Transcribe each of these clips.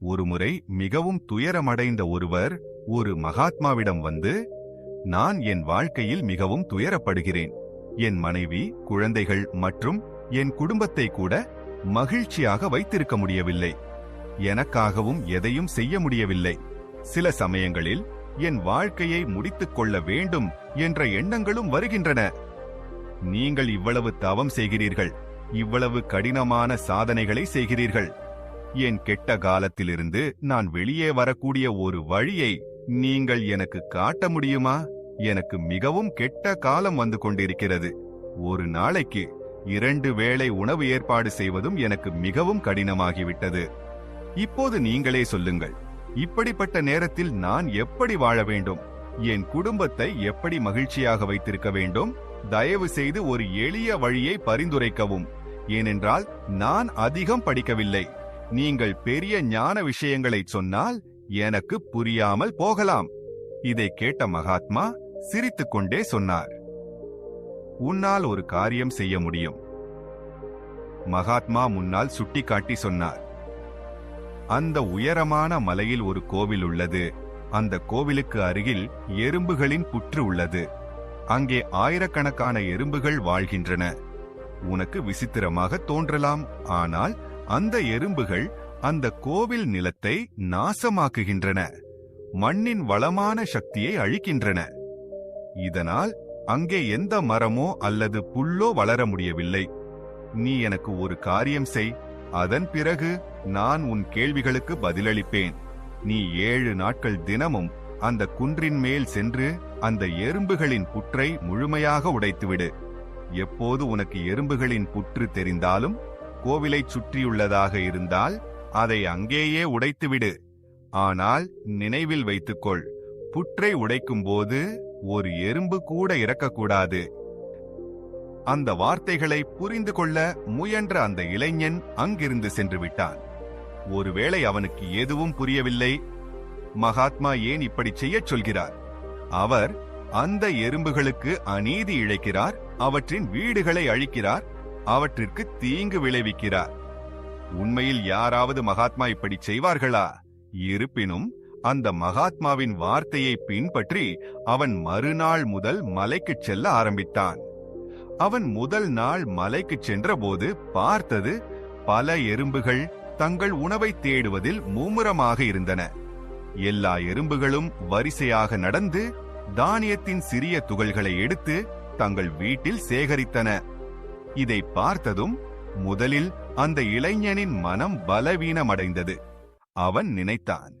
ஒருமுறை மிகவும் துயரமடைந்த ஒருவர் ஒரு மகாத்மாவிடம் வந்து நான் என் வாழ்க்கையில் மிகவும் துயரப்படுகிறேன். என் மனைவி குழந்தைகள் மற்றும் என் குடும்பத்தை கூட மகிழ்ச்சியாக வைத்திருக்க முடியவில்லை. எனக்காகவும் எதையும் செய்ய முடியவில்லை. சில சமயங்களில் என் வாழ்க்கையை முடித்துக் கொள்ள வேண்டும் என்ற எண்ணங்களும் வருகின்றன. நீங்கள் இவ்வளவு தவம் செய்கிறீர்கள். இவ்வளவு கடினமான சாதனைகளை செய்கிறீர்கள். என் கெட்ட காலத்திலிருந்து நான் வெளியே வரக்கூடிய ஒரு வழியை நீங்கள் எனக்கு காட்ட முடியுமா? எனக்கு மிகவும் கெட்ட காலம் வந்து கொண்டிருக்கிறது. ஒரு நாளைக்கு இரண்டு வேளை உணவு ஏற்பாடு செய்வதும் எனக்கு மிகவும் கடினமாகிவிட்டது. இப்போது நீங்களே சொல்லுங்கள் இப்படிப்பட்ட நேரத்தில் நான் எப்படி வாழ வேண்டும்? என் குடும்பத்தை எப்படி மகிழ்ச்சியாக வைத்திருக்க வேண்டும்? தயவு செய்து ஒரு எளிய வழியை பரிந்துரைக்கவும். ஏனென்றால் நான் அதிகம் படிக்கவில்லை. நீங்கள் பெரிய ஞான விஷயங்களை சொன்னால் எனக்கு புரியாமல் போகலாம். இதை கேட்ட மகாத்மா சிரித்துக்கொண்டே சொன்னார். உன்னால் ஒரு காரியம் செய்ய முடியும். மகாத்மா முன்னால் சுட்டிக்காட்டி சொன்னார். அந்த உயரமான மலையில் ஒரு கோவில் உள்ளது. அந்த கோவிலுக்கு அருகில் எறும்புகளின் புற்று உள்ளது. அங்கே ஆயிரக்கணக்கான எறும்புகள் வாழ்கின்றன. உனக்கு விசித்திரமாக தோன்றலாம். ஆனால் அந்த எறும்புகள் அந்த கோவில் நிலத்தை நாசமாக்குகின்றன. மண்ணின் வளமான சக்தியை அழிக்கின்றன. இதனால் அங்கே எந்த மரமோ அல்லது புல்லோ வளர முடியவில்லை. நீ எனக்கு ஒரு காரியம் செய். அதன் பிறகு நான் உன் கேள்விகளுக்கு பதிலளிப்பேன். நீ ஏழு நாட்கள் தினமும் அந்த குன்றின் மேல் சென்று அந்த எறும்புகளின் புற்றை முழுமையாக உடைத்துவிடு. எப்போது உனக்கு எறும்புகளின் புற்று தெரிந்தாலும் கோவிலைச் சுற்றியுள்ளதாக இருந்தால் அதை அங்கேயே உடைத்துவிடு. ஆனால் நினைவில் வைத்துக்கொள் புற்றை உடைக்கும்போது ஒரு எறும்பு கூட இறக்கக்கூடாது. அந்த வார்த்தைகளை புரிந்து கொள்ள முயன்ற அந்த இளைஞன் அங்கிருந்து சென்று விட்டான் ஒருவேளை அவனுக்கு எதுவும் புரியவில்லை. மகாத்மா ஏன் இப்படி செய்யச் சொல்கிறார்? அவர் அந்த எறும்புகளுக்கு அநீதி இழைக்கிறார் அவற்றின் வீடுகளை அழிக்கிறார் அவற்றிற்கு தீங்கு விளைவிக்கிறார். உண்மையில் யாராவது மகாத்மா இப்படி செய்வார்களா? இருப்பினும் அந்த மகாத்மாவின் வார்த்தையை பின்பற்றி அவன் மறுநாள் முதல் மலைக்குச் செல்ல ஆரம்பித்தான். அவன் முதல் நாள் மலைக்குச் சென்றபோது பார்த்தது பல எறும்புகள் தங்கள் உணவை தேடுவதில் மும்முரமாக இருந்தன. எல்லா எறும்புகளும் வரிசையாக நடந்து தானியத்தின் சிறிய துகள்களை எடுத்து தங்கள் வீட்டில் சேகரித்தன. இதை பார்த்ததும் முதலில் அந்த இளைஞனின் மனம் பலவீனமடைந்தது. அவன் நினைத்தான்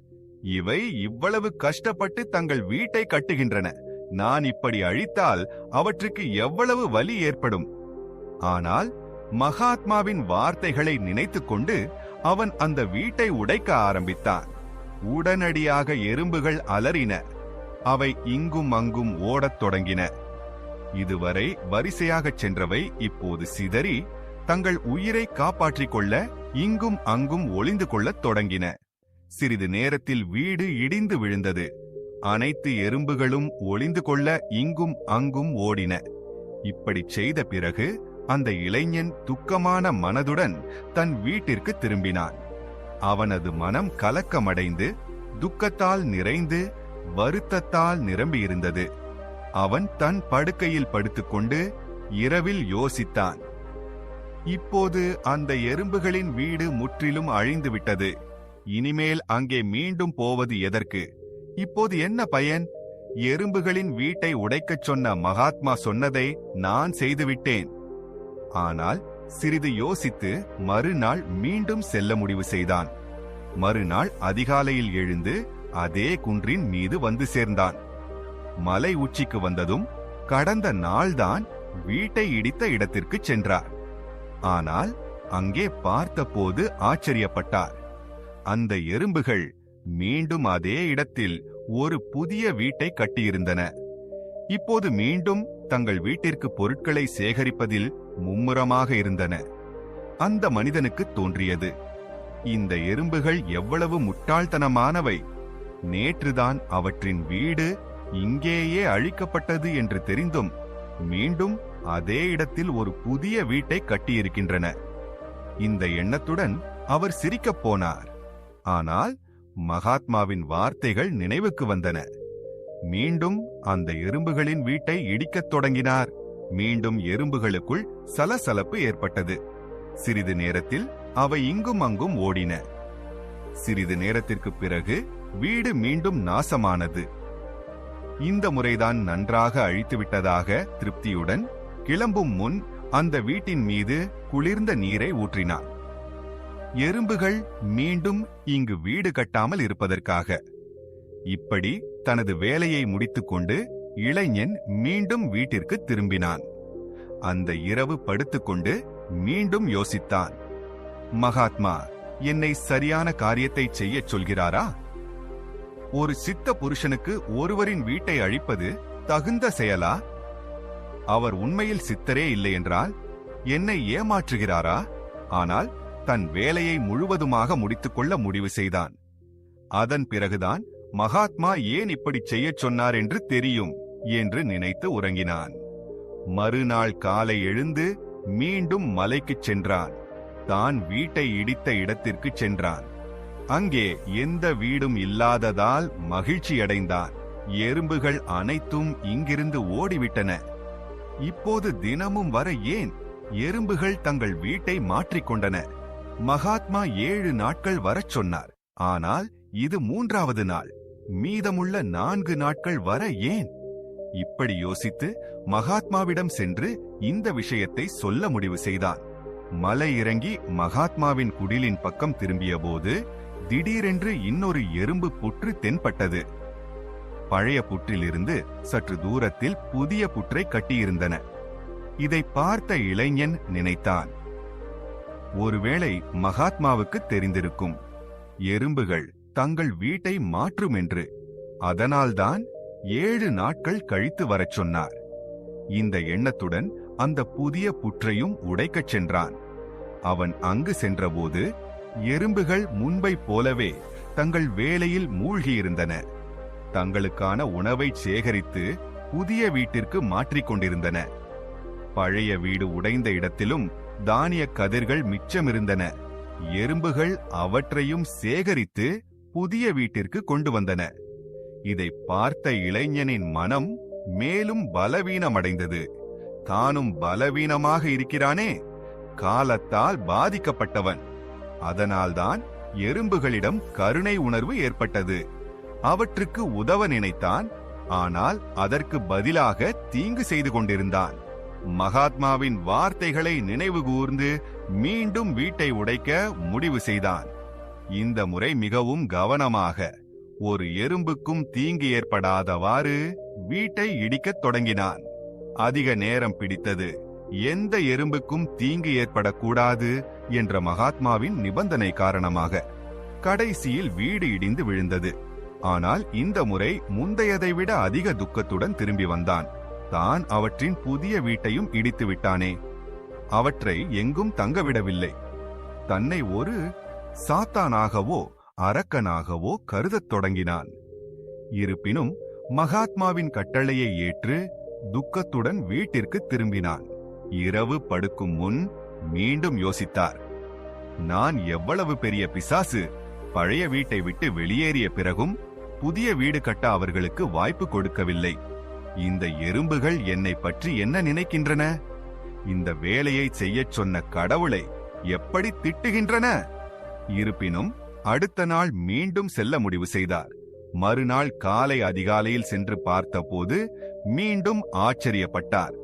இவை இவ்வளவு கஷ்டப்பட்டு தங்கள் வீட்டை கட்டுகின்றன. நான் இப்படி அழித்தால் அவற்றுக்கு எவ்வளவு வலி ஏற்படும்? ஆனால் மகாத்மாவின் வார்த்தைகளை நினைத்துக்கொண்டு அவன் அந்த வீட்டை உடைக்க ஆரம்பித்தான். உடனடியாக எறும்புகள் அலறின. அவை இங்கும் அங்கும் ஓடத் தொடங்கின. இதுவரை வரிசையாகச் சென்றவை இப்போது சிதறி தங்கள் உயிரை காப்பாற்றிக் கொள்ள இங்கும் அங்கும் ஒளிந்து கொள்ளத் தொடங்கின. சிறிது நேரத்தில் வீடு இடிந்து விழுந்தது. அனைத்து எறும்புகளும் ஒளிந்து கொள்ள இங்கும் அங்கும் ஓடின. இப்படி செய்த பிறகு அந்த இளைஞன் துக்கமான மனதுடன் தன் வீட்டிற்கு திரும்பினான். அவனது மனம் கலக்கமடைந்து துக்கத்தால் நிறைந்து வருத்தத்தால் நிரம்பியிருந்தது. அவன் தன் படுக்கையில் படுத்துக்கொண்டு இரவில் யோசித்தான். இப்போது அந்த எறும்புகளின் வீடு முற்றிலும் அழிந்து விட்டது இனிமேல் அங்கே மீண்டும் போவது எதற்கு? இப்போது என்ன பயன்? எறும்புகளின் வீட்டை உடைக்கச் சொன்ன மகாத்மா சொன்னதை நான் செய்துவிட்டேன். ஆனால் சிறிது யோசித்து மறுநாள் மீண்டும் செல்ல முடிவு செய்தான். மறுநாள் அதிகாலையில் எழுந்து அதே குன்றின் மீது வந்து சேர்ந்தான். மலை உச்சிக்கு வந்ததும் கடந்த நாள்தான் வீட்டை இடித்த இடத்திற்கு சென்றார். ஆனால் அங்கே பார்த்தபோது ஆச்சரியப்பட்டார். அந்த எறும்புகள் மீண்டும் அதே இடத்தில் ஒரு புதிய வீட்டை கட்டியிருந்தன. இப்போது மீண்டும் தங்கள் வீட்டிற்கு பொருட்களை சேகரிப்பதில் மும்முரமாக இருந்தன. அந்த மனிதனுக்கு தோன்றியது. இந்த எறும்புகள் எவ்வளவு முட்டாள்தனமானவை! நேற்றுதான் அவற்றின் வீடு இங்கேயே அழிக்கப்பட்டது என்று தெரிந்தும் மீண்டும் அதே இடத்தில் ஒரு புதிய வீட்டை கட்டியிருக்கின்றன. இந்த எண்ணத்துடன் அவர் சிரிக்கப் போனார். ஆனால் மகாத்மாவின் வார்த்தைகள் நினைவுக்கு வந்தன. மீண்டும் அந்த எறும்புகளின் வீட்டை இடிக்கத் தொடங்கினார். மீண்டும் எறும்புகளுக்குள் சலசலப்பு ஏற்பட்டது. சிறிது நேரத்தில் அவை இங்கும் அங்கும் ஓடின. சிறிது நேரத்திற்கு பிறகு வீடு மீண்டும் நாசமானது. இந்த முறைதான் நன்றாக அழித்துவிட்டதாக திருப்தியுடன் கிளம்பும் முன் அந்த வீட்டின் மீது குளிர்ந்த நீரை ஊற்றினார் எறும்புகள் மீண்டும் இங்கு வீடு கட்டாமல் இருப்பதற்காக. இப்படி தனது வேலையை முடித்துக்கொண்டு இளைஞன் மீண்டும் வீட்டிற்கு திரும்பினான். அந்த இரவு படுத்துக்கொண்டு மீண்டும் யோசித்தான். மகாத்மா என்னை சரியான காரியத்தை செய்யச் சொல்கிறாரா? ஒரு சித்த புருஷனுக்கு ஒருவரின் வீட்டை அழிப்பது தகுந்த செயலா? அவர் உண்மையில் சித்தரே இல்லை என்றால் என்னை ஏமாற்றுகிறாரா? ஆனால் தன் வேலையை முழுவதுமாக முடித்துக்கொள்ள முடிவு செய்தான். அதன் பிறகுதான் மகாத்மா ஏன் இப்படி செய்யச் சொன்னார் என்று தெரியும் என்று நினைத்து உறங்கினான். மறுநாள் காலை எழுந்து மீண்டும் மலைக்குச் சென்றான். தான் வீட்டை இடித்த இடத்திற்குச் சென்றான். அங்கே எந்த வீடும் இல்லாததால் மகிழ்ச்சியடைந்தான். எறும்புகள் அனைத்தும் இங்கிருந்து ஓடிவிட்டன. இப்போது தினமும் வர ஏன்? எறும்புகள் தங்கள் வீட்டை மாற்றிக்கொண்டன. மகாத்மா ஏழு நாட்கள் வரச் சொன்னார். ஆனால் இது மூன்றாவது நாள். மீதமுள்ள நான்கு நாட்கள் வர ஏன்? இப்படி யோசித்து மகாத்மாவிடம் சென்று இந்த விஷயத்தை சொல்ல முடிவு செய்தான். மலை இறங்கி மகாத்மாவின் குடிலின் பக்கம் திரும்பியபோது திடீரென்று இன்னொரு எறும்பு புற்று தென்பட்டது. பழைய புற்றிலிருந்து சற்று தூரத்தில் புதிய புற்றை கட்டியிருந்தன. இதை பார்த்த இளைஞன் நினைத்தான். ஒருவேளை மகாத்மாவுக்கு தெரிந்திருக்கும். எறும்புகள் தங்கள் வீட்டை மாற்றும் என்று. அதனால்தான் ஏழு நாட்கள் கழித்து வரச் சொன்னார். இந்த எண்ணத்துடன் அந்த புதிய புற்றையும் உடைக்கச் சென்றான். அவன் அங்கு சென்றபோது எறும்புகள் முன்பை போலவே தங்கள் வேலையில் மூழ்கியிருந்தன. தங்களுக்கான உணவை சேகரித்து புதிய வீட்டிற்கு மாற்றிக்கொண்டிருந்தன பழைய வீடு உடைந்த இடத்திலும் தானிய கதிர்கள் மிச்சமிருந்தன. எறும்புகள் அவற்றையும் சேகரித்து புதிய வீட்டிற்கு கொண்டு வந்தன. இதை பார்த்த இளைஞனின் மனம் மேலும் பலவீனமடைந்தது. தானும் பலவீனமாக இருக்கிறானே? காலத்தால் பாதிக்கப்பட்டவன். அதனால்தான் எறும்புகளிடம் கருணை உணர்வு ஏற்பட்டது. அவற்றுக்கு உதவ நினைத்தான் ஆனால் அதற்கு பதிலாக தீங்கு செய்து கொண்டிருந்தான். மகாத்மாவின் வார்த்தைகளை நினைவு கூர்ந்து மீண்டும் வீட்டை உடைக்க முடிவு செய்தான். இந்த முறை மிகவும் கவனமாக ஒரு எறும்புக்கும் தீங்கு ஏற்படாதவாறு வீட்டை இடிக்கத் தொடங்கினான். அதிக நேரம் பிடித்தது. எந்த எறும்புக்கும் தீங்கு ஏற்படக்கூடாது. என்ற மகாத்மாவின் நிபந்தனை காரணமாக கடைசியில் வீடு இடிந்து விழுந்தது. ஆனால் இந்த முறை முந்தையதை விட அதிக துக்கத்துடன் திரும்பி வந்தான். தான் அவற்றின் புதிய வீட்டையும் இடித்து விட்டானே. அவற்றை எங்கும் தங்கவிடவில்லை. தன்னை ஒரு சாத்தானாகவோ அரக்கனாகவோ கருதத் தொடங்கினான். இருப்பினும் மகாத்மாவின் கட்டளையை ஏற்று துக்கத்துடன் வீட்டிற்கு திரும்பினான். இரவு படுக்கும் முன் மீண்டும் யோசித்தார். நான் எவ்வளவு பெரிய பிசாசு? பழைய வீட்டை விட்டு வெளியேறிய பிறகும் புதிய வீடு கட்ட அவர்களுக்கு வாய்ப்பு கொடுக்கவில்லை. இந்த எறும்புகள் என்னை பற்றி என்ன நினைக்கின்றன? இந்த வேலையை செய்யச் சொன்ன கடவுளை எப்படி திட்டுகின்றன? இருப்பினும் அடுத்த நாள் மீண்டும் செல்ல முடிவு செய்தார். மறுநாள் காலை அதிகாலையில் சென்று பார்த்தபோது மீண்டும் ஆச்சரியப்பட்டார்.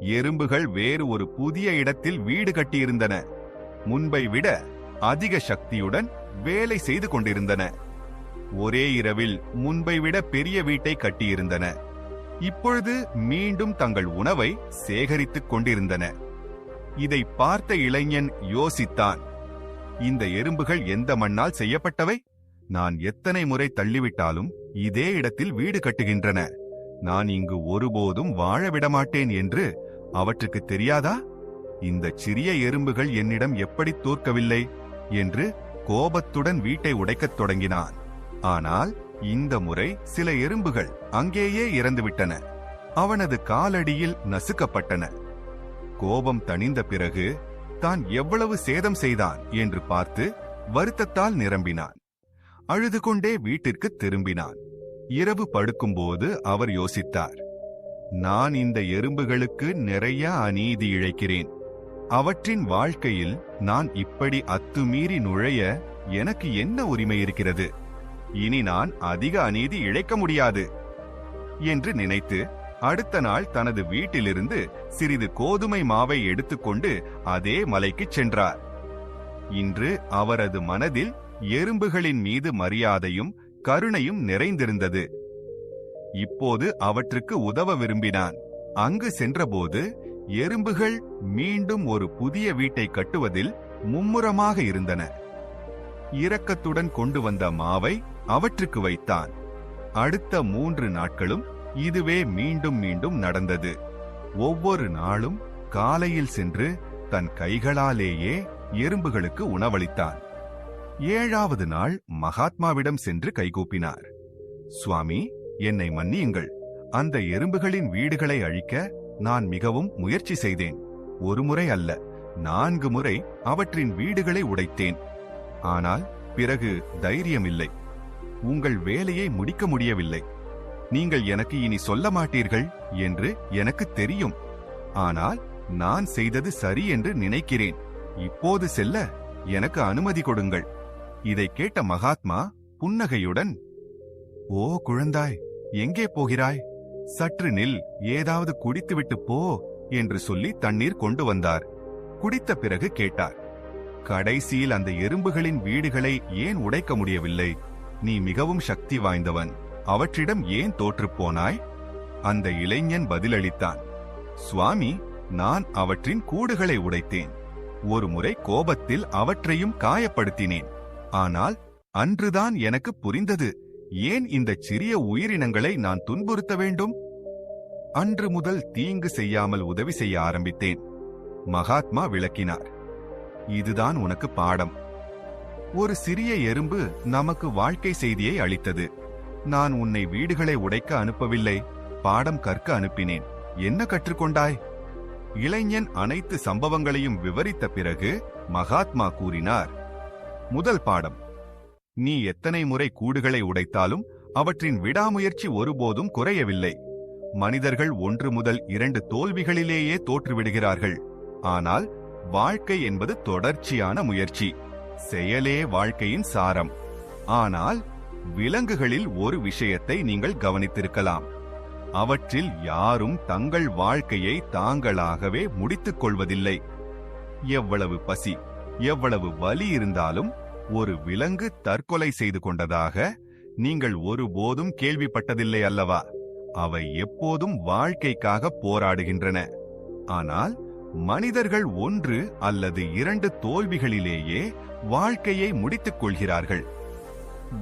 எறும்புகள் வேறு ஒரு புதிய இடத்தில் வீடு கட்டியிருந்தன. முன்பை விட அதிக சக்தியுடன் வேலை செய்து கொண்டிருந்தன. ஒரே இரவில் முன்பை விட பெரிய வீட்டை கட்டியிருந்தன. இப்பொழுது மீண்டும் தங்கள் உணவை சேகரித்துக் கொண்டிருந்தன. இதை பார்த்த இளைஞன் யோசித்தான். இந்த எறும்புகள் எந்த மண்ணால் செய்யப்பட்டவை? நான் எத்தனை முறை தள்ளிவிட்டாலும் இதே இடத்தில் வீடு கட்டுகின்றன. நான் இங்கு ஒருபோதும் வாழ விடமாட்டேன் என்று அவற்றுக்கு தெரியாதா? இந்த சிறிய எறும்புகள் என்னிடம் எப்படி தோற்கவில்லை? என்று கோபத்துடன் வீட்டை உடைக்கத் தொடங்கினான். ஆனால் இந்த முறை சில எறும்புகள் அங்கேயே இறந்துவிட்டன. அவனது காலடியில் நசுக்கப்பட்டன. கோபம் தணிந்த பிறகு தான் எவ்வளவு சேதம் செய்தான் என்று பார்த்து வருத்தத்தால் நிரம்பினான். அழுது கொண்டே வீட்டிற்கு திரும்பினான். இரவு படுக்கும்போது அவர் யோசித்தார். நான் இந்த எறும்புகளுக்கு நிறைய அநீதி இழைக்கிறேன். அவற்றின் வாழ்க்கையில் நான் இப்படி அத்துமீறி நுழைய எனக்கு என்ன உரிமை இருக்கிறது? இனி நான் அதிக அநீதி இழைக்க முடியாது. என்று நினைத்து அடுத்த நாள் தனது வீட்டிலிருந்து சிறிது கோதுமை மாவை எடுத்துக்கொண்டு அதே மலைக்குச் சென்றார். இன்று அவரது மனதில் எறும்புகளின் மீது மரியாதையும் கருணையும் நிறைந்திருந்தது. இப்போது அவற்றுக்கு உதவ விரும்பினான். அங்கு சென்றபோது எறும்புகள் மீண்டும் ஒரு புதிய வீட்டை கட்டுவதில் மும்முரமாக இருந்தன. இரக்கத்துடன் கொண்டு வந்த மாவை அவற்றுக்கு வைத்தான். அடுத்த மூன்று நாட்களும் இதுவே மீண்டும் மீண்டும் நடந்தது. ஒவ்வொரு நாளும் காலையில் சென்று தன் கைகளாலேயே எறும்புகளுக்கு உணவளித்தான். ஏழாவது நாள் மகாத்மாவிடம் சென்று கைகூப்பினார். சுவாமி என்னை மன்னியுங்கள். அந்த எறும்புகளின் வீடுகளை அழிக்க நான் மிகவும் முயற்சி செய்தேன். ஒரு முறை அல்ல நான்கு முறை அவற்றின் வீடுகளை உடைத்தேன். ஆனால் பிறகு தைரியமில்லை. உங்கள் வேலையை முடிக்க முடியவில்லை. நீங்கள் எனக்கு இனி சொல்ல மாட்டீர்கள் என்று எனக்கு தெரியும். ஆனால் நான் செய்தது சரி என்று நினைக்கிறேன். இப்போது செல்ல எனக்கு அனுமதி கொடுங்கள். இதை கேட்ட மகாத்மா புன்னகையுடன் ஓ குழந்தாய் எங்கே போகிறாய்? சற்று நில் ஏதாவது குடித்துவிட்டு போ என்று சொல்லி தண்ணீர் கொண்டு வந்தார். குடித்த பிறகு கேட்டார் கடைசியில் அந்த எறும்புகளின் வீடுகளை ஏன் உடைக்க முடியவில்லை? நீ மிகவும் சக்தி வாய்ந்தவன். அவற்றிடம் ஏன் தோற்றுப் போனாய்? அந்த இளைஞன் பதிலளித்தான் சுவாமி நான் அவற்றின் கூடுகளை உடைத்தேன். ஒரு முறை கோபத்தில் அவற்றையும் காயப்படுத்தினேன். ஆனால் அன்றுதான் எனக்கு புரிந்தது. ஏன் இந்த சிறிய உயிரினங்களை நான் துன்புறுத்த வேண்டும்? அன்று முதல் தீங்கு செய்யாமல் உதவி செய்ய ஆரம்பித்தேன். மகாத்மா விளக்கினார். இதுதான் உனக்கு பாடம். ஒரு சிறிய எறும்பு நமக்கு வாழ்க்கை செய்தியை அளித்தது. நான் உன்னை வீடுகளை உடைக்க அனுப்பவில்லை. பாடம் கற்க அனுப்பினேன். என்ன கற்றுக்கொண்டாய்? இளைஞன் அனைத்து சம்பவங்களையும் விவரித்த பிறகு மகாத்மா கூறினார். முதல் பாடம். நீ எத்தனை முறை கூடுகளை உடைத்தாலும் அவற்றின் விடாமுயற்சி ஒருபோதும் குறையவில்லை. மனிதர்கள் ஒன்று முதல் இரண்டு தோல்விகளிலேயே தோற்றுவிடுகிறார்கள். ஆனால் வாழ்க்கை என்பது தொடர்ச்சியான முயற்சி. செயலே வாழ்க்கையின் சாரம். ஆனால் விலங்குகளில் ஒரு விஷயத்தை நீங்கள் கவனித்திருக்கலாம். அவற்றில் யாரும் தங்கள் வாழ்க்கையை தாங்களாகவே முடித்துக் கொள்வதில்லை. எவ்வளவு பசி எவ்வளவு வலி இருந்தாலும் ஒரு விலங்கு தற்கொலை செய்து கொண்டதாக நீங்கள் ஒருபோதும் கேள்விப்பட்டதில்லை அல்லவா? அவை எப்போதும் வாழ்க்கைக்காக போராடுகின்றன. ஆனால் மனிதர்கள் ஒன்று அல்லது இரண்டு தோல்விகளிலேயே வாழ்க்கையை முடித்துக் கொள்கிறார்கள்.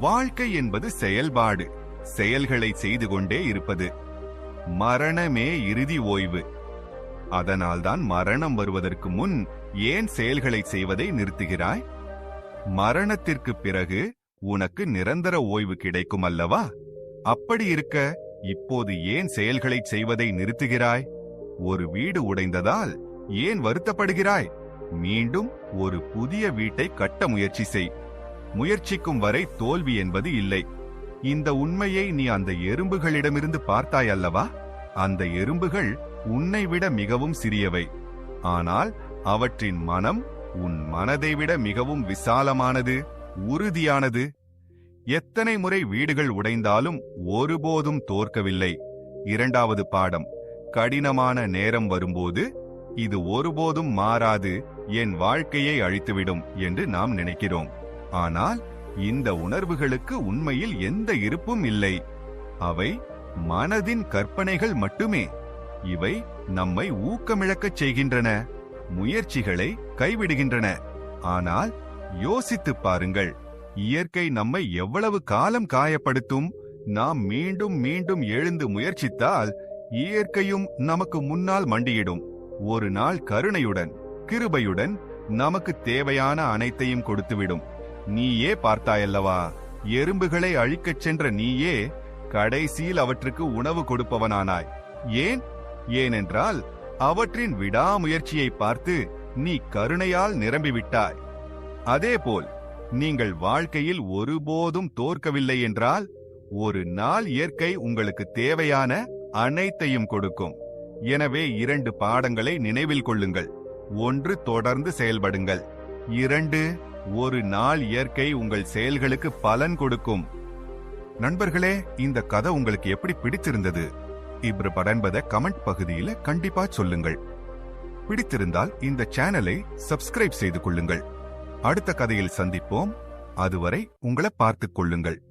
வாழ்க்கை என்பது செயல்பாடு. செயல்களை செய்து கொண்டே இருப்பது. மரணமே இறுதி ஓய்வு. அதனால்தான் மரணம் வருவதற்கு முன் ஏன் செயல்களை செய்வதை நிறுத்துகிறாய்? மரணத்திற்கு பிறகு உனக்கு நிரந்தர ஓய்வு கிடைக்கும் அல்லவா அப்படி இருக்க இப்போது ஏன் செயல்களை செய்வதை நிறுத்துகிறாய்? ஒரு வீடு உடைந்ததால் ஏன் வருத்தப்படுகிறாய்? மீண்டும் ஒரு புதிய வீட்டை கட்ட முயற்சி செய். முயற்சிக்கும் வரை தோல்வி என்பது இல்லை. இந்த உண்மையை நீ அந்த எறும்புகளிடமிருந்து பார்த்தாய் அல்லவா? அந்த எறும்புகள் உன்னை விட மிகவும் சிறியவை. ஆனால் அவற்றின் மனம் உன் மனதை விட மிகவும் விசாலமானது உறுதியானது. எத்தனை முறை வீடுகள் உடைந்தாலும் ஒருபோதும் தோற்கவில்லை. இரண்டாவது பாடம். கடினமான நேரம் வரும்போது இது ஒருபோதும் மாறாது என் வாழ்க்கையை அழித்துவிடும் என்று நாம் நினைக்கிறோம். ஆனால் இந்த உணர்வுகளுக்கு உண்மையில் எந்த இருப்பும் இல்லை. அவை மனதின் கற்பனைகள் மட்டுமே. இவை நம்மை ஊக்கமிழக்கச் செய்கின்றன. முயற்சிகளை கைவிடுகின்றன. ஆனால் யோசித்துப் பாருங்கள் இயற்கை நம்மை எவ்வளவு காலம் காயப்படுத்தும்? நாம் மீண்டும் மீண்டும் எழுந்து முயற்சித்தால் இயற்கையும் நமக்கு முன்னால் மண்டியிடும். ஒரு நாள் கருணையுடன் கிருபையுடன் நமக்கு தேவையான அனைத்தையும் கொடுத்துவிடும். நீயே பார்த்தாயல்லவா எறும்புகளை அழிக்கச் சென்ற நீயே கடைசியில் அவற்றுக்கு உணவு கொடுப்பவனானாய். ஏன்? ஏனென்றால் அவற்றின் விடாமுயற்சியை பார்த்து நீ கருணையால் நிரம்பிவிட்டாய். அதேபோல் நீங்கள் வாழ்க்கையில் ஒருபோதும் தோற்கவில்லை என்றால் ஒரு நாள் இயற்கை உங்களுக்கு தேவையான அனைத்தையும் கொடுக்கும். எனவே இரண்டு பாடங்களை நினைவில் கொள்ளுங்கள். ஒன்று தொடர்ந்து செயல்படுங்கள். இரண்டு ஒரு நாள் இயற்கை உங்கள் செயல்களுக்கு பலன் கொடுக்கும். நண்பர்களே இந்த கதை உங்களுக்கு எப்படி பிடிச்சிருந்தது இப்ரு படன்பதை கமெண்ட் பகுதியில கண்டிப்பா சொல்லுங்கள். பிடித்திருந்தால் இந்த சேனலை சப்ஸ்கிரைப் செய்து கொள்ளுங்கள். அடுத்த கதையில் சந்திப்போம். அதுவரை உங்களை பார்த்துக் கொள்ளுங்கள்.